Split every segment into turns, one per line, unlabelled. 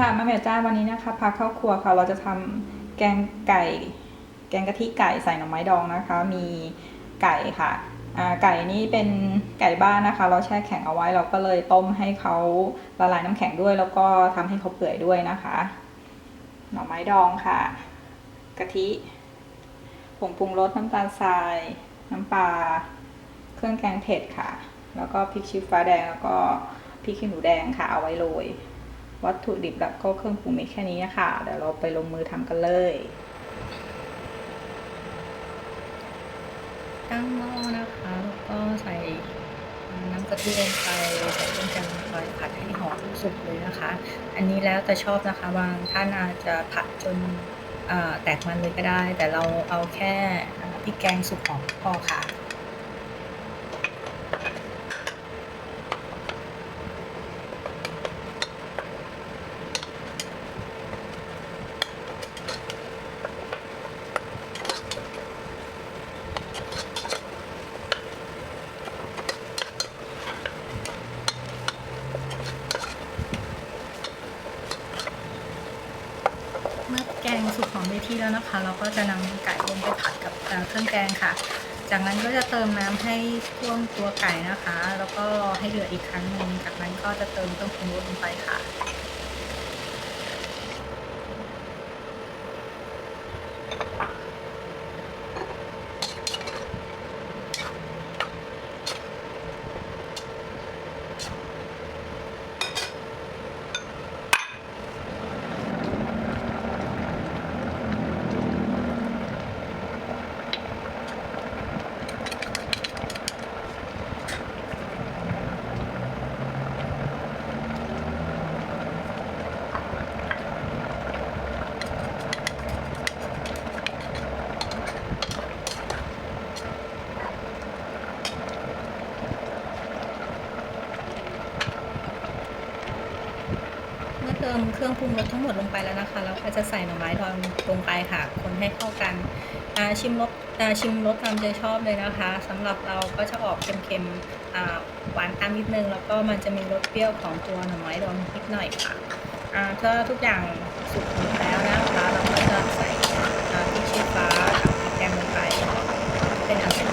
ค่ะแม่แม่จ้าวันนี้นะคะพาเข้าครัวค่ะ เราจะทำแกงไก่ แกงกะทิไก่ใส่หน่อไม้ดองนะคะ มีไก่ค่ะไก่นี่เป็นไก่บ้านนะคะ เราแช่แข็งเอาไว้เราก็เลยต้มให้เขาละลายน้ำแข็งด้วย แล้วก็ทำให้เขาเปื่อยด้วยนะคะ หน่อไม้ดองค่ะ กะทิผงปรุงรสน้ำตาลทราย น้ำปลาเครื่องแกงเผ็ดค่ะ แล้วก็พริกชี้ฟ้าแดงแล้วก็พริกขี้หนูแดงค่ะเอาไว้โรย วัตถุดิบแล้วก็เครื่องปรุงมีแค่นี้ค่ะ เดี๋ยวเราไปลงมือทำกันเลย
ตั้งหม้อนะคะแล้วก็ใส่น้ำกะทิลงไปใส่เครื่องแกงลงไปผัดให้หอมสุกเลยนะคะ อันนี้แล้วแต่ชอบนะคะบางท่านอาจจะผัดจนแตกมันเลยก็ได้ แต่เราเอาแค่พริกแกงสุกหอมพอค่ะ เมื่อแกงสุกหอมได้ที่แล้วนะคะ เราก็จะนำไก่ลงไปผัดกับเครื่องแกงค่ะ จากนั้นก็จะเติมน้ำให้ท่วมตัวไก่นะคะ แล้วก็ให้เดือดอีกครั้งหนึ่งจากนั้นก็จะเติมเครื่องปรุงรสลงไปค่ะ ติมเครื่องปรุงรสทั้งหมดลงไปแล้วนะคะเราก็จะใส่หน่อไม้ดองลงไปค่ะ คนให้เข้ากันชิมรสชิมรสตามใจชอบเลยนะคะสำหรับเราก็จะออกเค็มๆหวานตามนิดนึง แล้วก็มันจะมีรสเปรี้ยวของตัวหน่อไม้ดองนิดหน่อยค่ะถ้าทุกอย่างสุกหมดแล้วนะคะเราก็จะใส่พริกชี้ฟ้ากับพริกแกงลงไปเป็นอันเสร็จ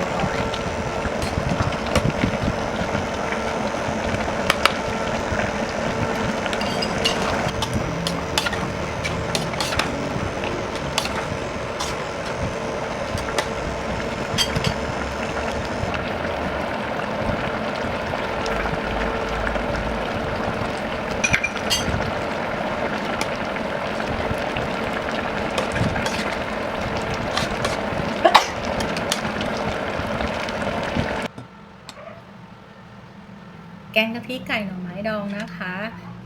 แกงกะทิไก่หน่อไม้ดองนะคะ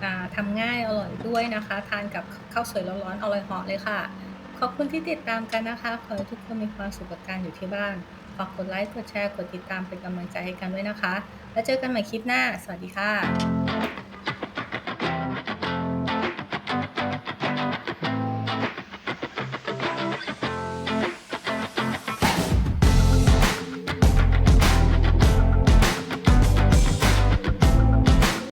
อ่าทำง่ายอร่อยด้วยนะคะ ทานกับข้าวสวยร้อนๆอร่อยเหาะเลยค่ะ ขอบคุณที่ติดตามกันนะคะ ขอให้ทุกคนมีความสุขกับการอยู่ที่บ้าน ฝากกดไลค์ กดแชร์ กดติดตามเป็นกำลังใจให้กันด้วยนะคะ แล้วเจอกันใหม่คลิปหน้า สวัสดีค่ะ